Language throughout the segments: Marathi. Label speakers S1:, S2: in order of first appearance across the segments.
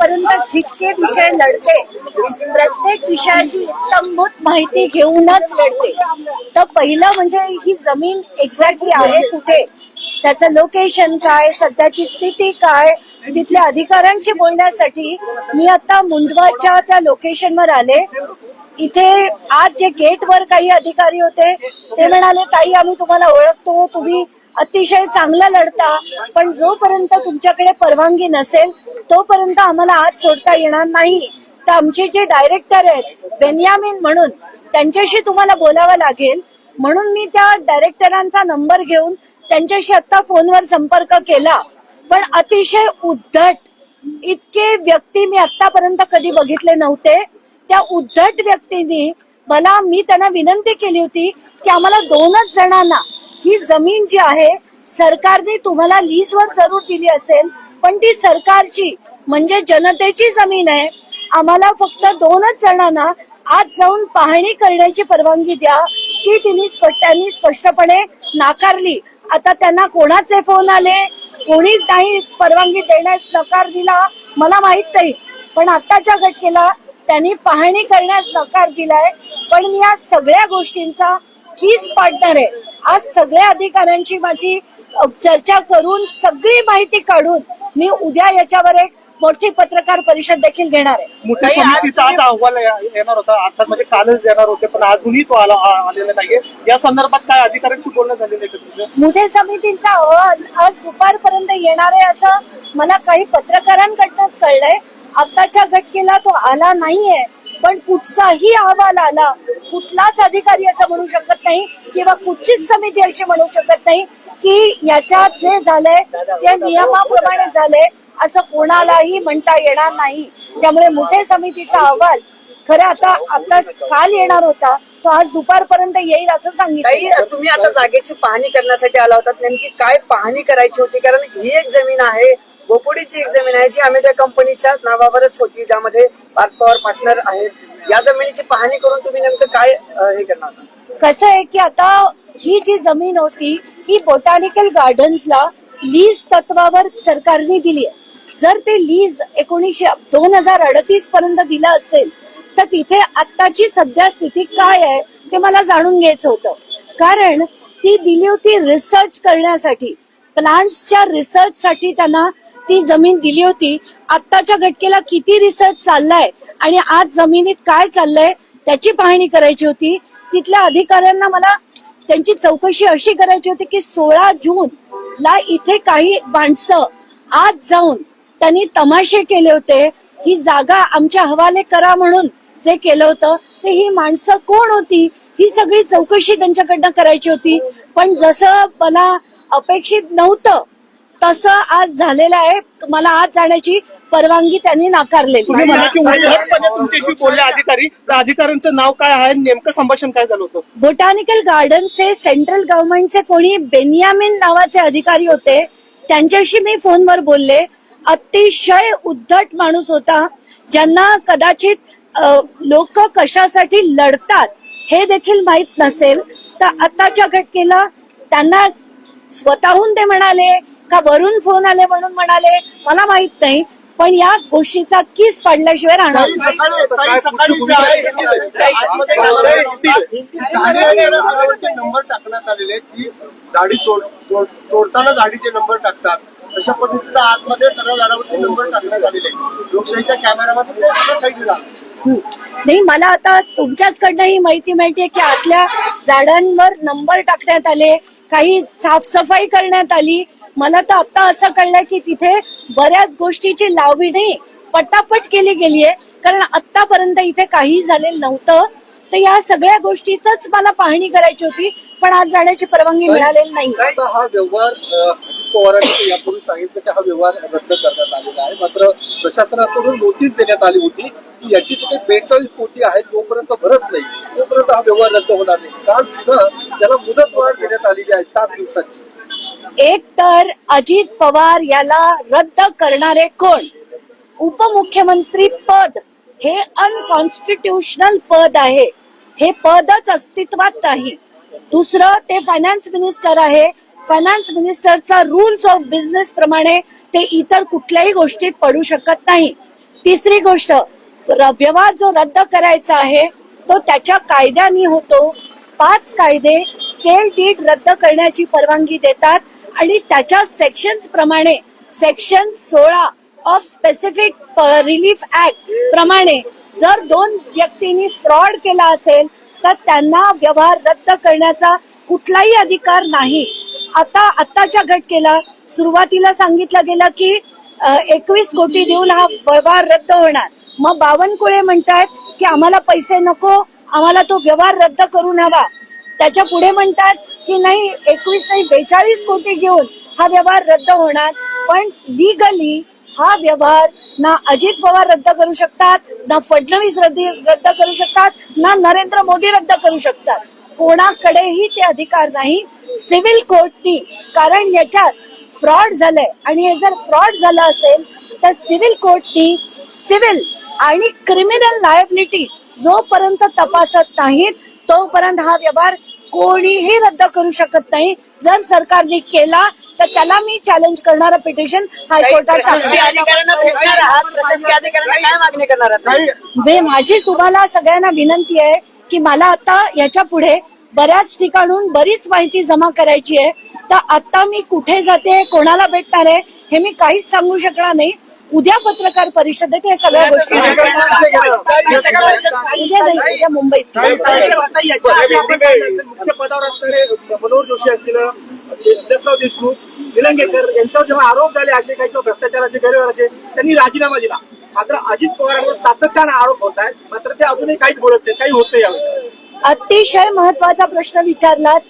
S1: आतापर्यंत जितके विषय लढते प्रत्येक विषयाची इत्तमभूत माहिती घेऊनच लढते तर पहिलं म्हणजे ही जमीन एक्झॅक्टली आहे कुठे? त्याचं लोकेशन काय? सध्याची स्थिती काय? तिथल्या अधिकाऱ्यांशी बोलण्यासाठी मी आता मुंडवाच्या त्या लोकेशनवर आले. इथे आज जे गेटवर काही अधिकारी होते ते म्हणाले ताई आम्ही तुम्हाला ओळखतो तुम्ही अतिशय चांगला लढता पण जोपर्यंत तुमच्याकडे परवानगी नसेल तोपर्यंत आम्हाला आत सोडता येणार नाही. तर आमचे जे डायरेक्टर आहेत बेन्यामिन म्हणून त्यांच्याशी तुम्हाला बोलावं लागेल. म्हणून मी त्या डायरेक्टरांचा नंबर घेऊन त्यांच्याशी आता फोनवर संपर्क केला. पण अतिशय उद्धट इतके व्यक्ती मी आतापर्यंत कधी बघितले नव्हते. त्या उद्धट व्यक्तींनी मला मी त्यांना विनंती केली होती की आम्हाला दोनच जणांना ही जमीन जी आहे सरकारने तुम्हाला लीजवर जरूर दिली असेल पण ती सरकारची म्हणजे जनतेची जमीन आहे. आम्हाला फक्त दोनच जणांना आज जाऊन पाहणी करण्याची परवानगी द्या. ती तिने त्यांनी स्पष्टपणे नाकारली. आता त्यांना कोणाचे फोन आले? कोणीच नाही परवानगी देण्यास नकार दिला. मला माहीत नाही. पण आताच्या घटनेला त्यांनी पाहणी करण्यास नकार दिलाय. पण मी या सगळ्या गोष्टींचा कीच पाडणार आहे. आज सगळ्या अधिकाऱ्यांची माझी चर्चा करून सगळी माहिती काढून मी उद्या याच्यावर एक मोठी पत्रकार परिषद देखील घेणार आहे.
S2: मोठ्या समितीचा आज अहवाल येणार होता. अर्थात म्हणजे कालच येणार होते पण अजूनही तो आला आलेला नाहीये. या संदर्भात काय अधिकाऱ्यांशी बोलणं झालेलं आहे का तुझं?
S1: मुठे समितीचा अहवाल आज दुपारपर्यंत येणार आहे असं मला काही पत्रकारांकडनंच कळलंय. आताच्या घटकेला तो आला नाहीये. पण कुठचाही अहवाल आला कुठलाच अधिकारी असं म्हणू शकत नाही किंवा कुठचीच समिती अशी म्हणू शकत नाही की याच्यात जे झालंय ते नियमाप्रमाणे झालंय असं कोणालाही म्हणता येणार नाही. त्यामुळे मुठे समितीचा अहवाल खरं आता आता काल येणार होता तो आज दुपारपर्यंत येईल असं सांगितलं.
S3: तुम्ही आता जागेची पाहणी करण्यासाठी आला होता नेमकी काय पाहणी करायची होती? कारण ही एक जमीन आहे. बोपोडीची एक जमीन आहे जी आम्ही त्या कंपनीच्या नावावरच होती ज्यामध्ये पार्क पॉवर पार्टनर आहेत. या जमिनीची पाहणी करून तुम्ही नेमकं काय हे करणार?
S1: कसं आहे की आता ही जी जमीन होती ही बोटॅनिकल गार्डन्सला लीज तत्वावर सरकारने दिली आहे. जर ते लीज एकोणीसशे दोन हजार अडतीस पर्यंत दिलं असेल तर तिथे आत्ताची सध्या स्थिती काय आहे ते मला जाणून घ्यायचं होतं. कारण ती दिली होती रिसर्च करण्यासाठी. प्लांट्सच्या रिसर्च साठी त्यांना ती जमीन दिली होती आत्ताच्या घटकेला किती रिसर्च चाललाय आणि आज जमिनीत काय चाललंय त्याची पाहणी करायची होती. तिथल्या अधिकाऱ्यांना मला त्यांची चौकशी अशी करायची होती की सोळा जून ला इथे काही माणसं आज जाऊन त्यांनी तमाशे केले होते. ही जागा आमच्या हवाले करा म्हणून जे केलं होतं ते ही माणसं कोण होती? ही सगळी चौकशी त्यांच्याकडनं करायची होती. पण जसं मला अपेक्षित नव्हतं तसं आज झालेलं आहे. मला आज जाण्याची परवानगी त्यांनी नाकारलेली.
S2: तुम्ही म्हणा की उद्धटपणे तुमच्याशी बोलले अधिकारी. अधिकाऱ्यांचं नाव काय आहे? नेमकं संभाषण काय झालं होतं?
S1: बोटॅनिकल गार्डनचे सेंट्रल गव्हर्नमेंटचे कोणी बेनियामिन नावाचे अधिकारी होते. त्यांच्याशी मी फोनवर बोलले. अतिशय उद्धट माणूस होता ज्यांना कदाचित लोक कशासाठी लढतात हे देखील माहीत नसेल. तर आताच्या घटनेला त्यांना स्वतःहून ते म्हणाले का वरून फोन आले म्हणून म्हणाले मला माहीत नाही पण या गोष्टीचा किस पाडल्याशिवाय राहणार
S4: नंबर टाकण्यात आलेले की तोडताना झाडीचे नंबर टाकतात. अशा पद्धतीनं आतमध्ये सगळ्या झाडावरती नंबर टाकण्यात आलेले लोकशाहीच्या कॅमेरामध्ये काही दिला?
S1: नाही मला आता तुमच्याचकडनं ही माहिती मिळते की आतल्या झाडांवर नंबर टाकण्यात आले काही साफसफाई करण्यात आली मला तर आता असं कळलंय की तिथे बऱ्याच गोष्टीची लावणी पटापट केली गेली आहे कारण आतापर्यंत इथे काही झालेलं नव्हतं. तर या सगळ्या गोष्टीच मला पाहणी करायची होती पण आज जाण्याची परवानगी मिळालेली नाही.
S4: हा व्यवहार पवारांनी यापूर्वी सांगितलं की हा व्यवहार रद्द करण्यात आलेला आहे. मात्र प्रशासनाकडून नोटीस देण्यात आली होती की याची तिथे बेचाळीस कोटी आहेत जोपर्यंत भरत नाही तोपर्यंत हा व्यवहार रद्द होणार नाही. काल पुन्हा त्याला मुदतवाढ देण्यात आलेली आहे सात दिवसांची.
S1: एक तर अजित पवार याला रद्द करणारे कोण? उपमुख्यमंत्री पद हे अनकॉन्स्टिट्युशनल पद आहे. हे पदच अस्तित्वात नाही. दुसरं ते फायनान्स मिनिस्टर आहे. फायनान्स मिनिस्टरचा रुल्स ऑफ बिझनेस प्रमाणे ते इतर कुठल्याही गोष्टीत पडू शकत नाही. तिसरी गोष्ट व्यवहार जो रद्द करायचा आहे तो त्याच्या कायद्याने होतो. पाच कायदे सेल डीड रद्द करण्याची परवानगी देतात. आणि त्याच्या सेक्शन्स प्रमाणे सेक्शन सोळा ऑफ स्पेसिफिक रिलीफ ऍक्ट प्रमाणे जर दोन व्यक्तींनी फ्रॉड केला असेल तर त्यांना व्यवहार रद्द करण्याचा कुठलाही अधिकार नाही. आता आत्ताच्या घटकेला सुरुवातीला सांगितलं गेलं की एकवीस कोटी देऊन हा व्यवहार रद्द होणार. मग बावनकुळे म्हणतात की आम्हाला पैसे नको आम्हाला तो व्यवहार रद्द करून हवा. त्याच्या पुढे म्हणतात की नाही एकवीस नाही बेचाळीस कोटी घेऊन हा व्यवहार रद्द होणार. पण लिगली हा व्यवहार ना अजित पवार रद्द करू शकतात ना फडणवीस रद्द रद्द करू शकतात ना नरेंद्र मोदी रद्द करू शकतात. कोणाकडेही ते अधिकार नाही. सिव्हिल कोर्टनी कारण याच्यात फ्रॉड झालंय. आणि हे जर फ्रॉड झालं असेल तर सिव्हिल कोर्टनी सिव्हिल आणि क्रिमिनल लायबिलिटी जोपर्यंत तपासत नाहीत तोपर्यंत हा व्यवहार कोणीही रद्द करू शकत नाही. जर सरकारने केला तर त्याला मी चॅलेंज करणारं पिटिशन हायकोर्टात माझी तुम्हाला सगळ्यांना विनंती आहे की मला आता याच्यापुढे बऱ्याच ठिकाणून बरीच माहिती जमा करायची आहे. तर आता मी कुठे जाते कोणाला भेटणार आहे हे मी काहीच सांगू शकणार नाही. उद्या पत्रकार परिषदेत हे सगळ्या गोष्टी उद्या नाही उद्या मुंबईत.
S2: मुख्य पदावर असणारे मनोहर जोशी असतील यशवंतराव देशमुख निलंगेकर यांच्यावर जेव्हा आरोप झाले असे काही किंवा भ्रष्टाचाराचे गैरव्यवहाराचे त्यांनी राजीनामा दिला. मात्र अजित पवारांवर सातत्यानं आरोप होत आहेत. मात्र ते अजूनही काहीच बोलत नाही काही होत नाही यावेळी.
S1: अतिशय महत्त्वाचा प्रश्न विचारलात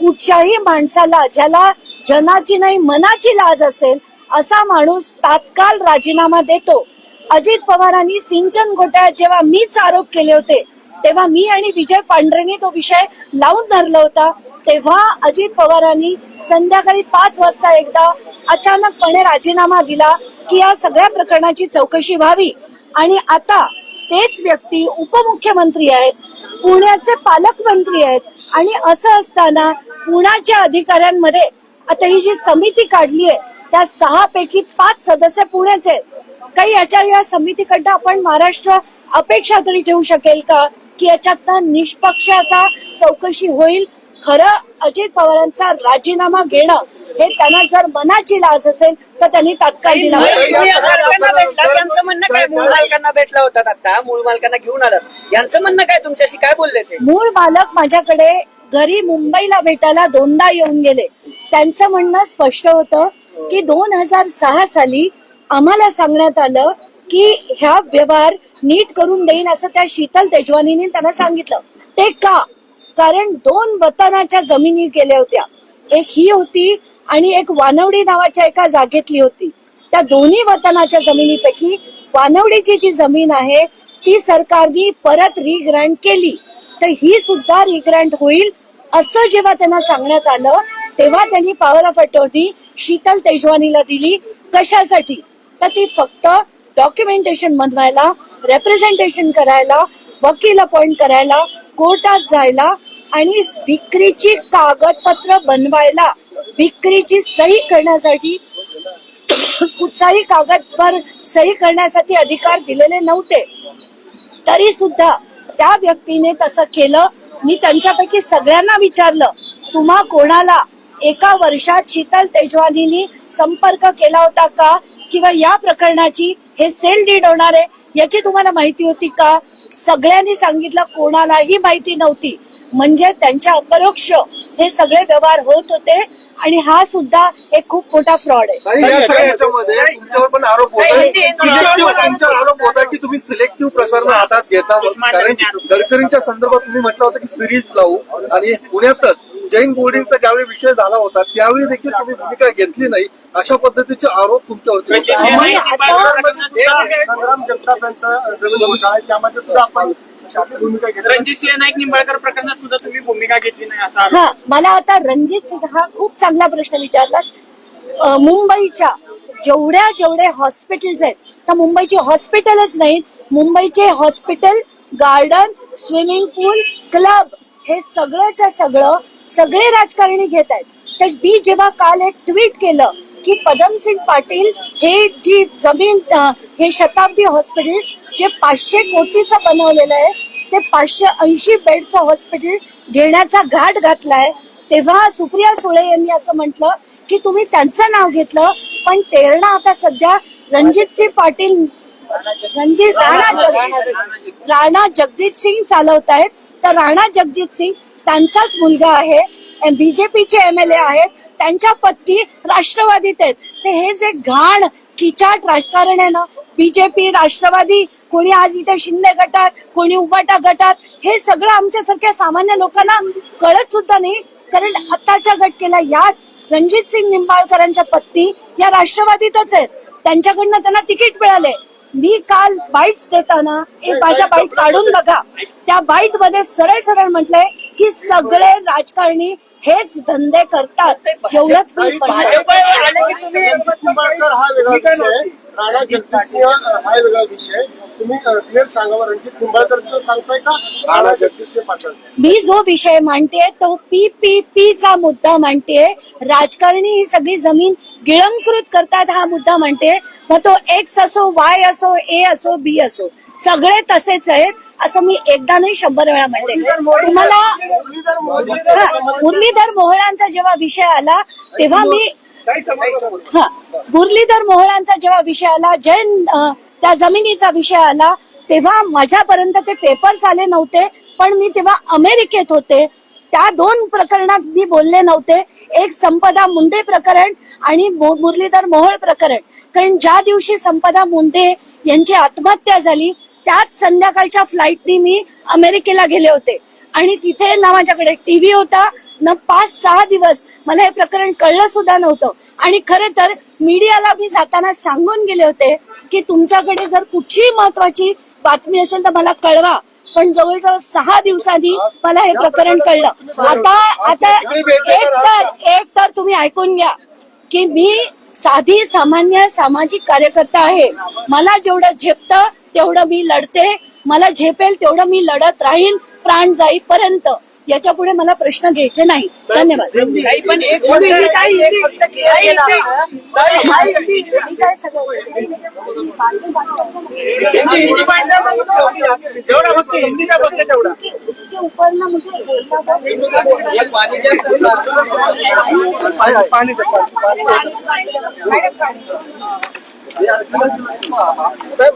S1: कुठच्याही माणसाला ज्याला जनाची नाही मनाची लाज असेल असा माणूस तात्काळ राजीनामा देतो. अजित पवारांनी सिंचन घोटाळ्यात जेव्हा मीच आरोप केले होते तेव्हा मी आणि विजय पांढरेने तो विषय लावून धरला होता. तेव्हा अजित पवारांनी संध्याकाळी पाच वाजता एकदा अचानकपणे राजीनामा दिला की या सगळ्या प्रकरणाची चौकशी व्हावी. आणि आता तेच व्यक्ती उपमुख्यमंत्री आहेत पुण्याचे पालकमंत्री आहेत आणि असं असताना पुण्याच्या अधिकाऱ्यांमध्ये आता ही जी समिती काढली आहे त्या सहा पैकी पाच सदस्य पुण्याचे आहेत काही याच्या या समितीकडनं आपण महाराष्ट्र अपेक्षा तरी ठेवू शकेल का? की याच्यातनं निष्पक्ष असा चौकशी होईल खरं अजित पवारांचा राजीनामा घेणं हे त्यांना जर मनाची लाज असेल तर त्यांनी तात्काळ दिला पाहिजे.
S3: तुम्ही आता मालकांना भेटलात, यांचं म्हणणं काय? मूळ मालकांना भेटला होता आता मूळ मालकांना घेऊन आलात यांचं म्हणणं काय तुमच्याशी? काय बोलले ते?
S1: मूळ मालक माझ्याकडे घरी मुंबईला भेटायला दोनदा येऊन गेले. त्यांचं म्हणणं स्पष्ट होतं की दोन हजार सहा साली आम्हाला सांगण्यात आलं की ह्या व्यवहार नीट करून देईन असं त्या शीतल तेजवानीने त्यांना सांगितलं. ते का? कारण दोन वतनाच्या जमिनी केल्या होत्या. एक ही होती आणि एक वानवडी नावाच्या एका जागेतली होती. त्या दोन्ही वतनाच्या जमिनीपैकी वानवडीची जी जमीन आहे ती सरकारने परत रिग्रँट केली. तर ही सुद्धा रिग्रँट होईल असं जेव्हा त्यांना सांगण्यात आलं तेव्हा त्यांनी पॉवर ऑफ अटॉर्नी शीतल तेजवानीला दिली. कशासाठी? तर ती फक्त डॉक्युमेंटेशन बनवायला रेप्रेझेंटेशन करायला वकील अपॉइंट करायला कोर्टात जायला आणि विक्रीची कागदपत्र बनवायला. विक्रीची सही करण्यासाठी कुठचाही कागदवर सही करण्यासाठी अधिकार दिलेले नव्हते. तरी सुद्धा त्या व्यक्तीने तसं केलं. मी त्यांच्यापैकी सगळ्यांना विचारलं तुम्हा कोणाला एका वर्षात शीतल तेजवानीनी संपर्क केला होता का? किंवा या प्रकरणाची हे सेल डीड होणार आहे याची तुम्हाला माहिती होती का? सगळ्यांनी सांगितलं कोणालाही माहिती नव्हती. म्हणजे त्यांच्या अपरोक्ष हे सगळे व्यवहार होत होते आणि हा सुद्धा एक खूप मोठा फ्रॉड आहे.
S4: तुमच्यावर पण आरोप आरोप होत की तुम्ही सिलेक्टिव्ह हातात घेता. गडकरींच्या संदर्भात तुम्ही म्हटलं होतं की सिरीज लावू आणि पुण्यातच जैन बोर्डिंगचा ज्यावेळी विषय झाला होता त्यावेळी देखील तुम्ही भूमिका घेतली नाही. अशा पद्धतीचे आरोप तुमच्यावरती
S1: आता
S4: संग्राम जगताप यांचा आहे त्यामध्ये सुद्धा आपण शासकीय भूमिका घेतली.
S2: रणजित सिंह नाईक निंबाळकर प्रकरणात सुद्धा तुम्ही भूमिका घेतली नाही असा.
S1: हा मला आता रणजित सिंग हा खूप चांगला प्रश्न विचारला. मुंबईच्या जेवढ्या जेवढे हॉस्पिटल्स आहेत तर मुंबईचे हॉस्पिटलच नाहीत मुंबईचे hospital garden swimming pool club हे सगळंच्या सगळं सगळे राजकारणी घेत आहेत. तर मी जेव्हा काल एक ट्विट केलं की पदमसिंग पाटील हे जी जमीन हे शताब्दी हॉस्पिटल जे पाचशे कोटीचं बनवलेलं आहे ते पाचशे ऐंशी बेडचं हॉस्पिटल घेण्याचा घाट घातलाय. तेव्हा सुप्रिया सुळे यांनी असं म्हटलं की तुम्ही त्यांचं नाव घेतलं पण तेरणा आता सध्या रणजित सिंग पाटील रणजित राणा राणा जगजित सिंग चालवत आहेत. तर राणा जगजित सिंग त्यांचाच मुलगा आहे बीजेपीचे एम एल ए आहेत त्यांच्या पत्नी राष्ट्रवादीत आहेत. ते हे जे घाण किचाट राजकारण आहे ना बीजेपी राष्ट्रवादी कोणी आज इथे शिंदे गटात कोणी उबाटा गटात हे सगळं आमच्यासारख्या सामान्य लोकांना कळत सुद्धा नाही. कारण आताच्या घटकेला याच रणजित सिंग निंबाळकरांच्या पत्नी या राष्ट्रवादीतच आहेत. त्यांच्याकडनं त्यांना तिकीट मिळाले. मी काल बाईट्स देताना एक माझ्या बाईट काढून बघा. त्या बाईटमध्ये सरळ सरळ म्हटलंय की सगळे राजकारणी हेच धंदे करतात. एवढंच मी.
S3: भाजप आले की तुम्ही
S5: निंबाळकर हा वेगळा विषय राणा जगजितसिंह हा वेगळा विषय तुम्ही क्लिअर सांगावं रणजित निंबाळकरचं सांगताय का? राणा जगजितसिंह पाटील
S1: मी जो विषय मांडते तो पी पी पी चा मुद्दा मांडते राजकारणी ही सगळी जमीन गिळंकृत करतात हा मुद्दा मांडते मग तो एक्स असो वाय असो ए असो बी असो. सगळे तसेच आहेत. असं मी एकदा नाही शंभर वेळा म्हणले तुम्हाला
S5: मुरलीधर
S1: हा, मुरलीधर मोहळांचा जेव्हा विषय आला तेव्हा मी हा मुरलीधर मोहळांचा जेव्हा विषय आला जैन त्या जमिनीचा विषय आला तेव्हा माझ्यापर्यंत ते पेपर्स आले नव्हते. पण मी तेव्हा अमेरिकेत होते. त्या दोन प्रकरणात मी बोलले नव्हते. एक संपदा मुंडे प्रकरण आणि मुरलीधर मोहोळ प्रकरण. कारण ज्या दिवशी संपदा मुंडे यांची आत्महत्या झाली त्याच संध्याकाळच्या फ्लाईटनी मी अमेरिकेला गेले होते. आणि तिथे ना माझ्याकडे टीव्ही होता न पाच सहा दिवस. मला हे प्रकरण कळलं सुद्धा नव्हतं. आणि खरे तर मीडियाला मी जाताना सांगून गेले होते की तुमच्याकडे जर कुठची महत्वाची बातमी असेल तर मला कळवा. पण जवळजवळ सहा दिवसांनी मला हे प्रकरण कळलं. आता आता एक तर एक तर तुम्ही ऐकून घ्या की मी साधी सामान्य सामाजिक कार्यकर्ता आहे. मला जेवढं झेपतं तेवढं मी लढते मला झेपेल तेवढं मी लढत राहीन प्राण जाईपर्यंत याच्यापुढे मला प्रश्न घ्यायचे नाही धन्यवाद उसके ऊपर ना मुझे
S2: पाणी जो है,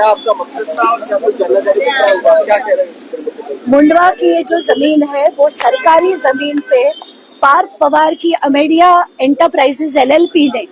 S2: आपका मकसद था
S1: मुंडवा की ये जो ज़मीन है वो सरकारी ज़मीन पे पार्थ पवार की अमेडिया एंटरप्राइजेस एलएलपी ने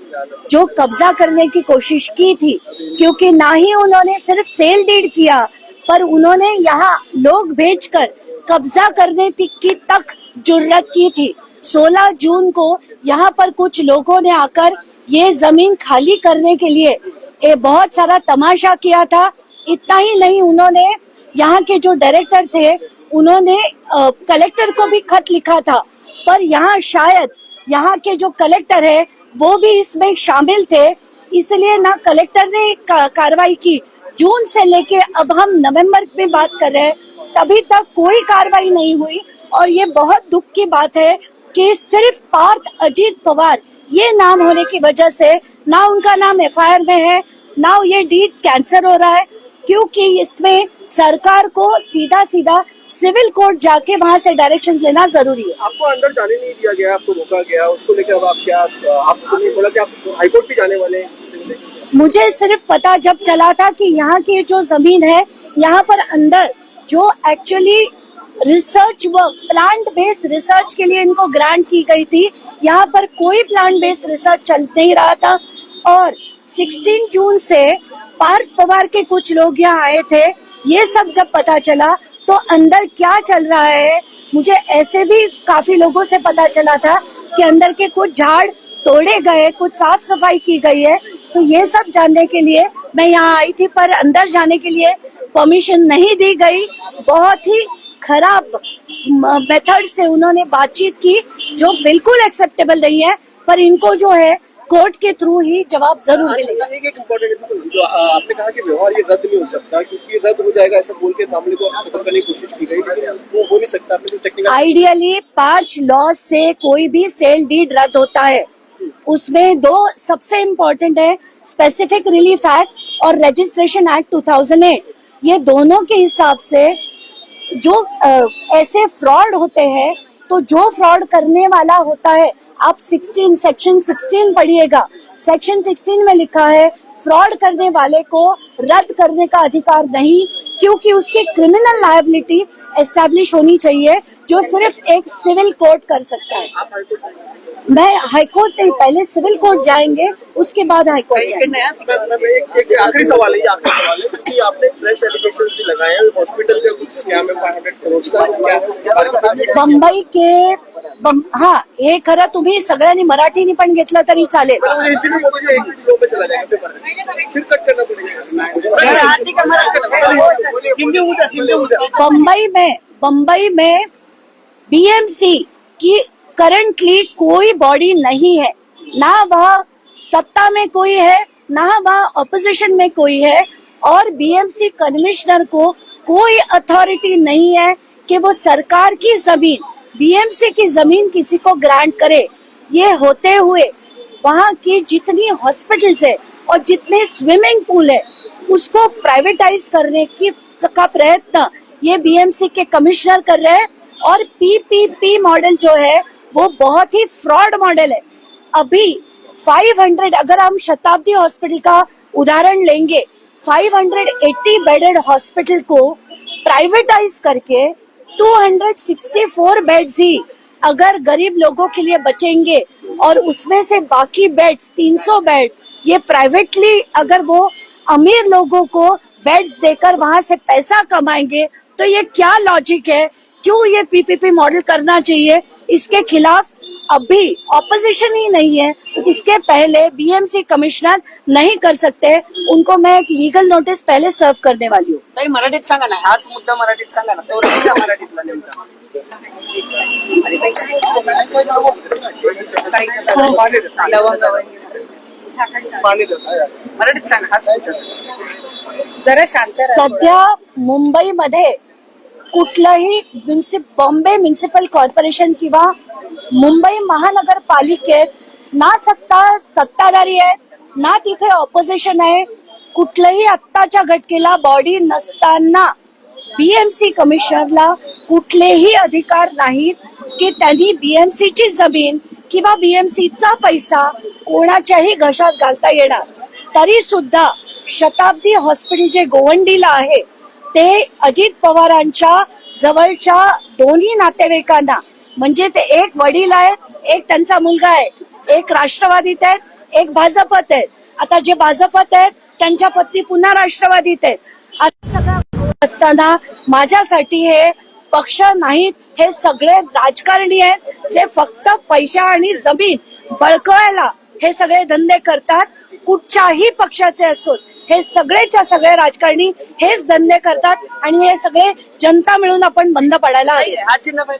S1: जो कब्जा करने की कोशिश की थी, क्योंकि ना ही उन्होंने सिर्फ़ सेल डीड किया, पर उन्होंने यहाँ लोग भेजकर कब्जा करने की तक जुर्रत की थी। 16 जून को यहाँ पर कुछ लोगों ने आकर ये ज़मीन खाली करने के लिए ये बहुत सारा तमाशा किया था। इतना ही नहीं, उन्होंने यहाँ के जो डायरेक्टर थे, उन्होंने कलेक्टर को भी खत लिखा था। पर यहाँ शायद, यहाँ के जो कलेक्टर है, वो भी इसमें शामिल थे। इसलिए ना कलेक्टर ने का- कार्रवाई की। जून से लेके अब हम नवंबर में बात कर रहे हैं, तभी तक कोई कार्रवाई नहीं हुई। और ये बहुत दुख की बात है कि सिर्फ़ पार्थ अजीत पवार, ये नाम होने की वजह से ना उनका नाम एफआईआर में है, ना ये डीड कैंसर हो रहा है क्योंकि इसमें सरकार को सीधा सीधा सिविल कोर्ट जाके वहाँ से डायरेक्शन लेना ज़रूरी है।
S2: आपको अंदर जाने नहीं दिया गया आपको रोका गया उसको लेकर अब आप क्या आपको नहीं बोला कि आप हाईकोर्ट भी जाने वाले हैं?
S1: मुझे सिर्फ़ पता जब चला था कि यहाँ की जो ज़मीन है यहाँ पर अंदर जो actually research work plant based research के लिए इनको ग्रांट की गई थी यहाँ पर कोई प्लांट बेस्ड रिसर्च चल नहीं रहा था। और 16 जून से पार्थ पवार के कुछ लोग यहाँ आए थे। ये सब जब पता चला तो अंदर क्या चल रहा है? मुझे ऐसे भी काफ़ी लोगों से पता चला था कि अंदर के कुछ झाड़ तोड़े गए, कुछ साफ़ सफ़ाई की गई है। तो ये सब जानने के लिए मैं यहाँ आई थी, पर अंदर जाने के लिए परमिशन नहीं दी गई। बहुत ही खराब मेथड से उन्होंने बातचीत की, जो बिल्कुल एक्सेप्टेबल नहीं है। पर इनको जो है कोर्ट के थ्रू ही जवाब ज़रूर मिलेगा।
S4: एक एक जो आपने कहा कि व्यवहार ये रद्द नहीं हो सकता क्योंकि रद्द हो जाएगा ऐसा बोल के मामले को खत्म करने की कोशिश की गई वो हो नहीं सकता टेक्निकल
S1: आइडियली पाँच लॉ से कोई भी सेल डीड रद्द होता है। उसमें दो सबसे इम्पोर्टेंट है स्पेसिफिक रिलीफ एक्ट और रजिस्ट्रेशन एक्ट 2008 ये दोनों के हिसाब से जो अ, ऐसे फ्रॉड होते हैं तो जो फ्रॉड करने वाला होता है आप 16 सेक्शन 16 पढ़िएगा। सेक्शन 16 में लिखा है फ्रॉड करने वाले को रद्द करने का अधिकार नहीं क्योंकि उसकी क्रिमिनल लायबिलिटी एस्टेब्लिश होनी चाहिए जो सिर्फ़ एक सिविल कोर्ट कर सकता है। मैं हाईकोर्ट नहीं पहले सिविल कोर्ट जाएँगे उसके बाद हाईकोर्ट जाएंगे।
S4: मैं- मैं- मैं एक एक आखिरी सवाल है ये आखिरी सवाल है क्योंकि आपने फ्रेश एलिगेशन भी लगाए हैं हॉस्पिटल का कुछ स्कैम है फाइव हंड्रेड करोड़ का क्या है उसके बारे में? बताइए।
S1: बंबई के बं, हा हे खरं तुम्ही सगळ्यांनी मराठीने पण घेतलं तरी चालेल.
S4: पहले मुझे हिंदी में बोलो एक मिनट लो पे चला जाएगा पेपर. में। फिर कट करना पड़ेगा.
S2: हिंदी उद्या हिंदी उद्या
S1: बम्बई में बम्बई में बीएमसी की करंटली कोई बॉडी नहीं है। ना वह सत्ता में कोई है, ना वहाँ ऑपोजिशन में कोई है और बीएमसी कमिश्नर को कोई अथॉरिटी नहीं है कि वो सरकार की ज़मीन बीएमसी की ज़मीन किसी को ग्रांट करे। ये होते हुए वहाँ की जितनी हॉस्पिटल्स है और जितने स्विमिंग पूल है, उसको प्राइवेटाइज करने की का प्रयत्न ये बीएमसी के कमिश्नर कर रहे हैं। और पीपीपी मॉडल जो है, वो बहुत ही फ्रॉड मॉडल है। अभी 500 अगर हम शताब्दी हॉस्पिटल का उदाहरण लेंगे 580 बेडेड हॉस्पिटल को प्राइवेटाइज करके 264 बेड्स ही अगर गरीब लोगों के लिए बचेंगे और उसमें से बाकी बेड्स 300 बेड ये प्राइवेटली अगर वो अमीर लोगों को बेड्स देकर वहाँ से पैसा कमाएँगे तो ये क्या लॉजिक है? क्यों ये पीपीपी मॉडल करना चाहिए? इसके खिलाफ अभी ऑपोजिशन ही नहीं है। इसके पहले बीएमसी कमिश्नर नहीं कर सकते। उनको मैं एक लीगल नोटिस पहले सर्व करने वाली हूँ।
S3: ताई मराठीत सांगा ना. हाच मुद्दा मराठीत सांगा ना. तो मराठीतला नेमका आणि मराठीत सांगा. हाच मुद्दा. सांगा. जरा शांत राहा.
S1: सध्या मुंबईमध्ये कुठलंही म्युन्सिप बॉम्बे म्युन्सिपल कॉर्पोरेशन किंवा मुंबई महानगरपालिकेत ना सत्ता सत्ताधारी आहे ना तिथे ऑपोजिशन आहे कुठलंही आत्ताच्या घटकेला बॉडी नसताना बीएमसी कमिशनरला कुठलेही अधिकार नाहीत की त्यांनी बीएमसीची जमीन किंवा बीएमसीचा पैसा कोणाच्याही घशात घालता येणार. तरी सुद्धा शताब्दी हॉस्पिटल जे गोवंडीला आहे ते अजित पवारांच्या जवळच्या दोन्ही नातेवाईकांना म्हणजे ते एक वडील आहे एक त्यांचा मुलगा आहे एक राष्ट्रवादीत आहेत एक भाजपत आहेत. आता जे भाजपत आहेत त्यांच्या पत्नी पुन्हा राष्ट्रवादीत आहेत. असताना माझ्यासाठी हे पक्ष नाहीत हे सगळे राजकारणी आहेत जे फक्त पैसा आणि जमीन बळकवायला हे सगळे धंदे करतात कुठच्याही पक्षाचे असोत हे सगळेच्या सगळे राजकारणी हेच धंदे करतात आणि हे सगळे जनता मिळून आपण बंद पडायला हवे.
S3: हा चिन्ह